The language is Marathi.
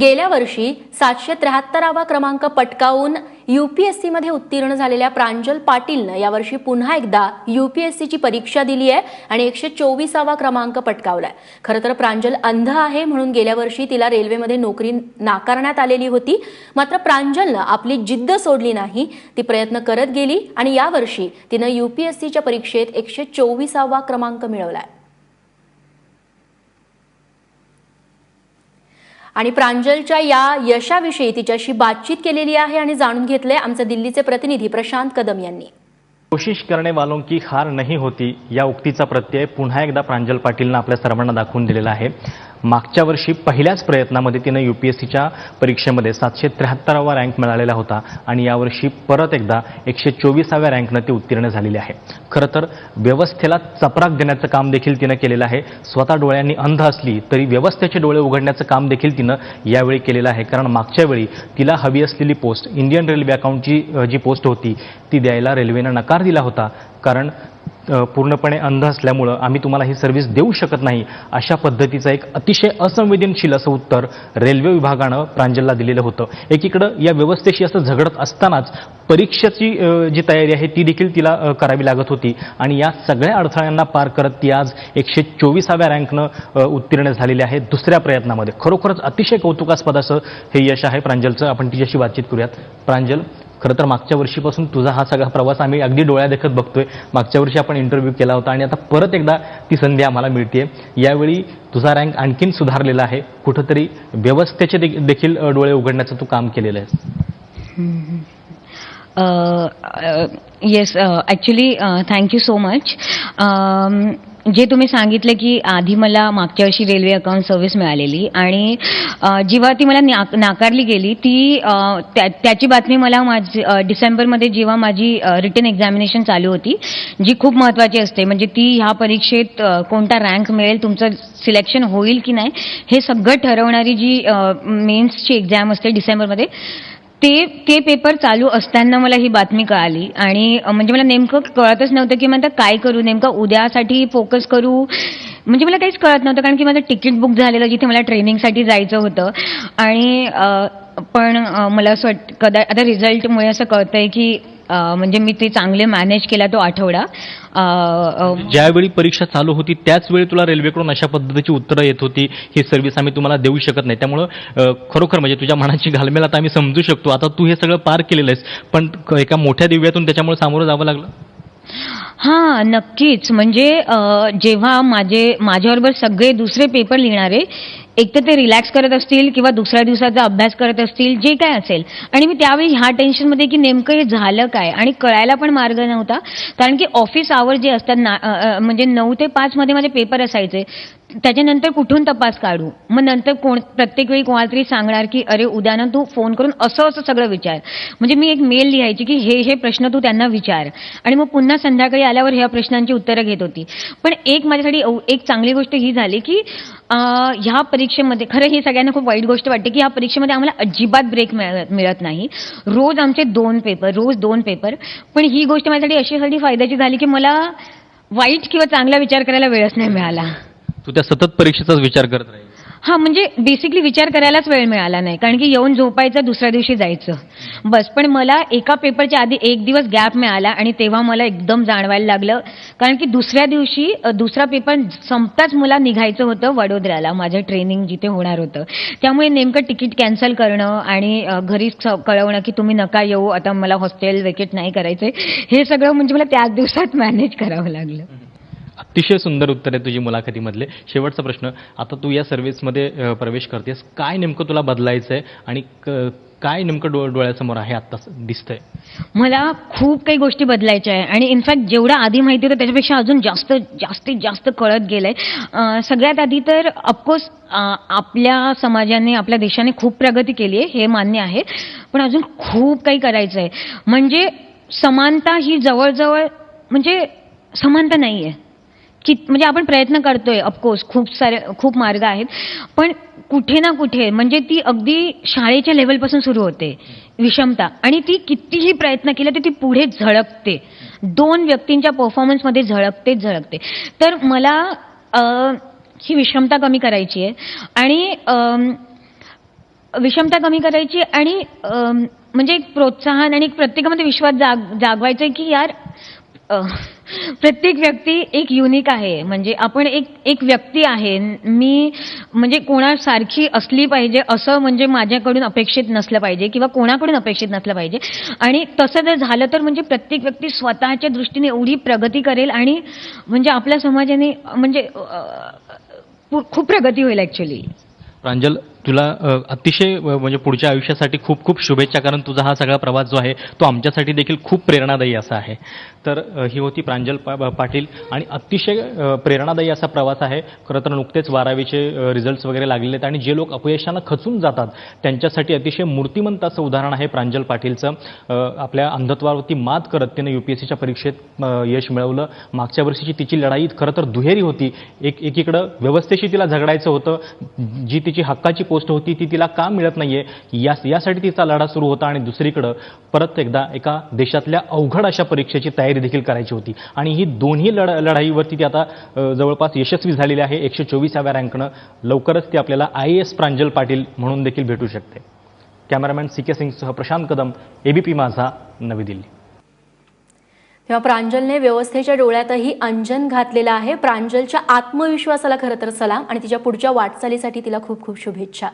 गेल्या वर्षी सातशे त्र्याहत्तरावा क्रमांक पटकावून यूपीएससीमध्ये उत्तीर्ण झालेल्या प्रांजल पाटीलनं यावर्षी पुन्हा एकदा यूपीएससीची परीक्षा दिली आहे आणि एकशे चोवीसावा क्रमांक पटकावलाय. खरं तर प्रांजल अंध आहे म्हणून गेल्या वर्षी तिला रेल्वेमध्ये नोकरी नाकारण्यात आलेली होती. मात्र प्रांजलनं आपली जिद्द सोडली नाही. ती प्रयत्न करत गेली आणि यावर्षी तिनं यूपीएससीच्या परीक्षेत एकशे चोवीसावा क्रमांक मिळवलाय. आणि प्रांजलच्या या यशाविषयी तिच्याशी बातचीत केलेली आहे आणि जाणून घेतले आमचे दिल्लीचे प्रतिनिधी प्रशांत कदम यांनी. कोशिश करणे वालों की हार नाही होती या उक्तीचा प्रत्यय पुन्हा एकदा प्रांजल पाटीलनं आपल्या सर्वांना दाखवून दिलेला आहे. मागच्या वर्षी पहिल्याच प्रयत्नामध्ये तिनं यू पी एस सीच्या परीक्षेमध्ये सातशे त्र्याहत्तरावा रँक मिळालेला होता आणि यावर्षी परत एकदा एकशे चोवीसाव्या रँकनं ती उत्तीर्ण झालेली आहे. खरं तर व्यवस्थेला चपराक देण्याचं काम देखील तिनं केलेलं आहे. स्वतः डोळ्यांनी अंध असली तरी व्यवस्थेचे डोळे उघडण्याचं काम देखील तिनं यावेळी केलेलं आहे. कारण मागच्या वेळी तिला हवी असलेली पोस्ट इंडियन रेल्वे अकाउंटची जी पोस्ट होती ती द्यायला रेल्वेनं नकार दिला होता. कारण पूर्णपणे अंध असल्यामुळं आम्ही तुम्हाला ही सर्व्हिस देऊ शकत नाही अशा पद्धतीचं एक अतिशय असंवेदनशील असं उत्तर रेल्वे विभागानं प्रांजलला दिलेलं होतं. एकीकडं या व्यवस्थेशी असं झगडत असतानाच परीक्षेची जी तयारी आहे ती देखील तिला करावी लागत होती आणि या सगळ्या अडथळ्यांना पार करत ती आज एकशे चोवीसाव्या रँकनं उत्तीर्ण झालेली आहे दुसऱ्या प्रयत्नामध्ये. खरोखरच अतिशय कौतुकास्पद असं हे यश आहे प्रांजलचं. आपण तिच्याशी बातचीत करूयात. प्रांजल खरं तर मागच्या वर्षीपासून तुझा हा सगळा प्रवास आम्ही अगदी डोळ्या देखत बघतोय. मागच्या वर्षी आपण इंटरव्ह्यू केला होता आणि आता परत एकदा ती संधी आम्हाला मिळते यावेळी तुझा रँक आणखीन सुधारलेला आहे. कुठंतरी व्यवस्थेचे देखील डोळे उघडण्याचं तू काम केलेलं आहेस. Yes actually thank you so much जे तुम्ही सांगितलं की आधी मला मागच्या वर्षी रेल्वे अकाउंट सर्व्हिस मिळालेली आणि जेव्हा ती मला ना- नाकारली गेली ती त्या- त्याची बातमी मला माझी डिसेंबरमध्ये जेव्हा माझी रिटर्न एक्झामिनेशन चालू होती जी खूप महत्त्वाची असते म्हणजे ती ह्या परीक्षेत कोणता रँक मिळेल तुमचं सिलेक्शन होईल की नाही हे सगळं ठरवणारी जी मेन्सची एक्झाम असते डिसेंबरमध्ये ते ते पेपर चालू असताना मला ही बातमी कळाली. आणि म्हणजे मला नेमकं कळतच नव्हतं की म्हणतात काय करू नेमकं उद्यासाठी फोकस करू. म्हणजे मला काहीच कळत नव्हतं कारण की माझं तिकीट बुक झालेलं जिथे मला ट्रेनिंगसाठी जायचं होतं. आणि पण मला असं वाट कदा आता रिझल्टमुळे असं कळतंय की म्हणजे मी ते चांगले मॅनेज केला तो आठवडा. अ, ज्यावेळी परीक्षा चालू होती त्याच वेळी तुला रेल्वेकडून अशा पद्धतीची उत्तरं येत होती ही सर्व्हिस आम्ही तुम्हाला देऊ शकत नाही. त्यामुळं खरोखर म्हणजे तुझ्या मनाची घालमेल आता आम्ही समजू शकतो. आता तू हे सगळं पार केलेलं आहेस पण एका मोठ्या दिव्यातून त्याच्यामुळे सामोरं जावं लागलं? हा नक्कीच. म्हणजे जेव्हा माझे माझ्याबरोबर सगळे दुसरे पेपर लिहिणारे एक तर ते रिलॅक्स करत असतील किंवा दुसऱ्या दिवसाचा अभ्यास करत असतील जे काय असेल. आणि मी त्यावेळी ह्या टेन्शनमध्ये की नेमकं हे झालं काय? आणि कळायला पण मार्ग नव्हता. कारण की ऑफिस आवर जे असतात ना म्हणजे नऊ ते पाचमध्ये माझे पेपर असायचे. त्याच्यानंतर कुठून तपास काढू? मग नंतर कोण प्रत्येक वेळी कोणाला तरी सांगणार की अरे उद्यानं तू फोन करून असं असं सगळं विचार. म्हणजे मी एक मेल लिहायची की हे हे प्रश्न तू त्यांना विचार. आणि मग पुन्हा संध्याकाळी आल्यावर ह्या प्रश्नांची उत्तरं घेत होती. पण एक माझ्यासाठी एक चांगली गोष्ट ही झाली की ह्या परीक्षेमध्ये खरं ही सगळ्यांना खूप वाईट गोष्ट वाटते की ह्या परीक्षेमध्ये आम्हाला अजिबात ब्रेक मिळत मिळत नाही. रोज आमचे दोन पेपर रोज दोन पेपर. पण ही गोष्ट माझ्यासाठी अशीसाठी फायद्याची झाली की मला वाईट किंवा चांगला विचार करायला वेळच नाही मिळाला. तू त्या सतत परीक्षेचाच विचार करत राहील. हा म्हणजे बेसिकली विचार करायलाच वेळ मिळाला नाही. कारण की येऊन झोपायचं दुसऱ्या दिवशी जायचं. बस पण मला एका पेपरच्या आधी एक दिवस गॅप मिळाला आणि तेव्हा मला एकदम जाणवायला लागलं. कारण की दुसऱ्या दिवशी अ, दुसरा पेपर संपताच मला निघायचं होतं वडोदऱ्याला माझं ट्रेनिंग जिथे होणार होतं. त्यामुळे नेमकं तिकीट कॅन्सल करणं आणि अ, घरी स- कळवणं की तुम्ही नका येऊ आता मला हॉस्टेल वेकेट नाही करायचंय हे सगळं म्हणजे मला त्याच दिवसात मॅनेज करावं लागलं. अतिशय सुंदर उत्तर आहे तुझी मुलाखतीमधले. शेवटचा प्रश्न आता तू या सर्व्हिसमध्ये प्रवेश करतेस. काय नेमकं तुला बदलायचं आहे आणि क- काय नेमकं डो डोळ्यासमोर आहे आत्ता दिसतंय? मला खूप काही गोष्टी बदलायच्या आहे. आणि इनफॅक्ट जेवढं आधी माहिती होतं त्याच्यापेक्षा अजून जास्त जास्तीत जास्त कळत गेलंय. आहे सगळ्यात आधी तर ऑफकोर्स आपल्या समाजाने आपल्या देशाने खूप प्रगती केली आहे हे मान्य आहे. पण अजून खूप काही करायचं आहे म्हणजे समानता ही जवळजवळ म्हणजे समानता नाही आहे की म्हणजे आपण प्रयत्न करतोय ऑफकोर्स खूप सारे खूप मार्ग आहेत. पण कुठे ना कुठे म्हणजे ती अगदी शाळेच्या लेवलपासून सुरू होते विषमता. आणि ती कितीही प्रयत्न केले तर ती पुढे झळकते. दोन व्यक्तींच्या परफॉर्मन्समध्ये झळकतेच झळकते तर मला ही विषमता कमी करायची आहे. आणि विषमता कमी करायची आणि म्हणजे एक प्रोत्साहन आणि एक प्रत्येकामध्ये विश्वास जाग जागवायचा की यार प्रत्येक व्यक्ती एक युनिक आहे. म्हणजे आपण एक एक व्यक्ती आहे. मी म्हणजे कोणासारखी असली पाहिजे असं म्हणजे माझ्याकडून अपेक्षित नसलं पाहिजे किंवा कोणाकडून अपेक्षित नसलं पाहिजे. आणि तसं जर झालं तर म्हणजे प्रत्येक व्यक्ती स्वतःच्या दृष्टीने एवढी प्रगती करेल आणि म्हणजे आपल्या समाजाने म्हणजे खूप प्रगती होईल ॲक्च्युली प्रांजल तुला अतिशय म्हणजे पुढच्या आयुष्यासाठी खूप खूप शुभेच्छा कारण तुझा हा सगळा प्रवास जो आहे तो आमच्यासाठी देखील खूप प्रेरणादायी असा आहे. तर ही होती प्रांजल पा पाटील आणि अतिशय प्रेरणादायी असा प्रवास आहे. खरं तर नुकतेच बारावीचे रिझल्ट्स वगैरे लागलेले आहेत आणि जे लोक अपयशानं खचून जातात त्यांच्यासाठी अतिशय मूर्तिमंत असं उदाहरण आहे प्रांजल पाटीलचं. आपल्या अंधत्वावरती मात करत तिने यू पी एस सीच्या परीक्षेत यश मिळवलं. मागच्या वर्षीची तिची लढाई खरं तर दुहेरी होती. एक एकीकडं व्यवस्थेशी तिला झगडायचं होतं. जी तिची हक्काची पोस्ट होती ती तिला का मिळत नाहीये? या यासाठी तिचा लढा सुरू होता आणि दुसरीकडं परत एकदा एका देशातल्या अवघड अशा परीक्षेची तयारी देखील करायची होती. आणि ही दोन्ही लढ लढाईवरती ती आता जवळपास यशस्वी झालेली आहे. एकशे चोवीसाव्या रँकनं लवकरच ती आपल्याला आय एस प्रांजल पाटील म्हणून देखील भेटू शकते. कॅमेरामॅन सी के सिंगसह प्रशांत कदम एबीपी माझा नवी दिल्ली. तेव्हा प्रांजलने व्यवस्थेच्या डोळ्यातही अंजन घातलेलं आहे. प्रांजलच्या आत्मविश्वासाला खरं तर सलाम आणि तिच्या पुढच्या वाटचालीसाठी तिला खूप खूप शुभेच्छा.